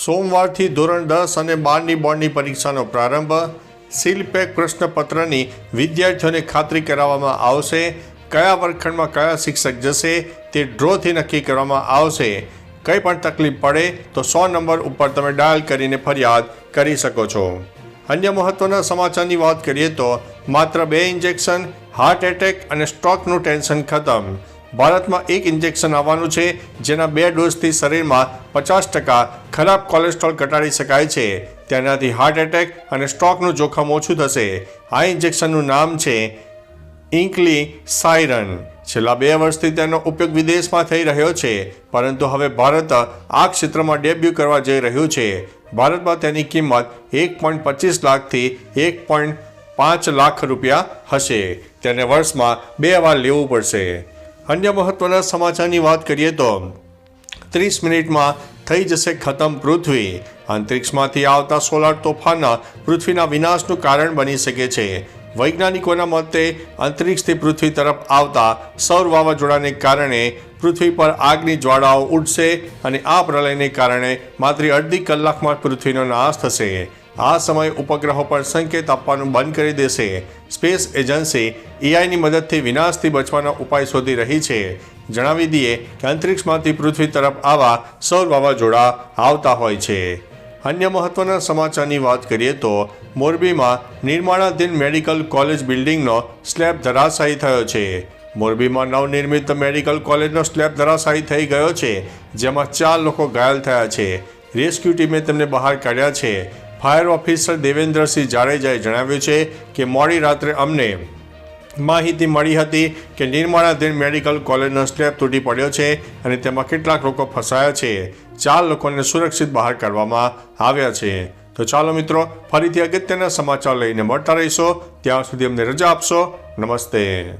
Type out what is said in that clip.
સોમવારથી ધોરણ દસ અને બારની બોર્ડની પરીક્ષાનો પ્રારંભ સીલપેક પ્રશ્નપત્રની વિદ્યાર્થીઓને ખાતરી કરાવવામાં આવશે, કયા વર્ગખંડમાં કયા શિક્ષક જશે તે ડ્રોથી નક્કી કરવામાં આવશે. કંઈ પણ તકલીફ પડે તો સો નંબર ઉપર તમે ડાયલ કરીને ફરિયાદ કરી શકો છો. અન્ય મહત્વના સમાચારની વાત કરીએ તો માત્ર બે ઇન્જેક્શન, હાર્ટ એટેક અને સ્ટ્રોકનું ટેન્શન ખતમ. ભારતમાં એક ઇન્જેક્શન આવવાનું છે, જેના બે ડોઝથી શરીરમાં પચાસ ટકા ખરાબ કોલેસ્ટ્રોલ ઘટાડી શકાય છે. તેનાથી હાર્ટ એટેક અને સ્ટ્રોકનું જોખમ ઓછું થશે. આ ઇન્જેક્શનનું નામ છે ઇન્કલી સાયરન. છેલ્લા બે વર્ષથી તેનો ઉપયોગ વિદેશમાં થઈ રહ્યો છે, પરંતુ હવે ભારત આ ક્ષેત્રમાં ડેબ્યુ કરવા જઈ રહ્યું છે. ભારતમાં તેની કિંમત એક પોઈન્ટ પચીસ લાખથી એક પોઈન્ટ પાંચ લાખ રૂપિયા હશે. તેને વર્ષમાં બે વાર લેવું પડશે. અન્ય મહત્વના સમાચારની વાત કરીએ તો ત્રીસ મિનિટમાં થઈ જશે ખતમ પૃથ્વી. અંતરિક્ષમાંથી આવતા સોલાર તોફાન પૃથ્વીના વિનાશનું કારણ બની શકે છે. વૈજ્ઞાનિકોના મતે, અંતરિક્ષથી પૃથ્વી તરફ આવતા સૌર વાવાઝોડાને કારણે પૃથ્વી પર આગની જ્વાળાઓ ઉડશે અને આ પ્રલયને કારણે માત્ર અડધી કલાકમાં પૃથ્વીનો નાશ થશે. આ સમય ઉપગ્રહો પર સંકેત આપવાનું બંધ કરી દેશે. સ્પેસ એજન્સી એઆઈની મદદથી વિનાશથી બચવાનો ઉપાય શોધી રહી છે. જણાવી દઈએ કે અંતરિક્ષમાંથી પૃથ્વી તરફ આવા સૌર વાવાઝોડા આવતા હોય છે. અન્ય મહત્વના સમાચારની વાત કરીએ તો મોરબીમાં નિર્માણાધીન મેડિકલ કોલેજ બિલ્ડિંગનો સ્લેબ ધરાશાયી થયો છે. મોરબીમાં નવનિર્મિત મેડિકલ કોલેજનો સ્લેબ ધરાશાયી થઈ ગયો છે, જેમાં ચાર લોકો ઘાયલ થયા છે. રેસ્ક્યુ ટીમે તેમને બહાર કાઢ્યા છે. ફાયર ઓફિસર દેવેન્દ્રસિંહ જાડેજાએ જણાવ્યું છે કે મોડી રાત્રે અમને માહિતી મળી હતી કે નિર્માણાધીન મેડિકલ કોલેજનો સ્લેબ તૂટી પડ્યો છે અને તેમાં કેટલાક લોકો ફસાયા છે. ચાર લોકોને સુરક્ષિત બહાર કાઢવામાં આવ્યા છે. તો ચાલો મિત્રો, ફરીથી અગત્યના સમાચાર લઈને મળતા રહીશો. ત્યાં સુધી અમને રજા આપશો. નમસ્તે.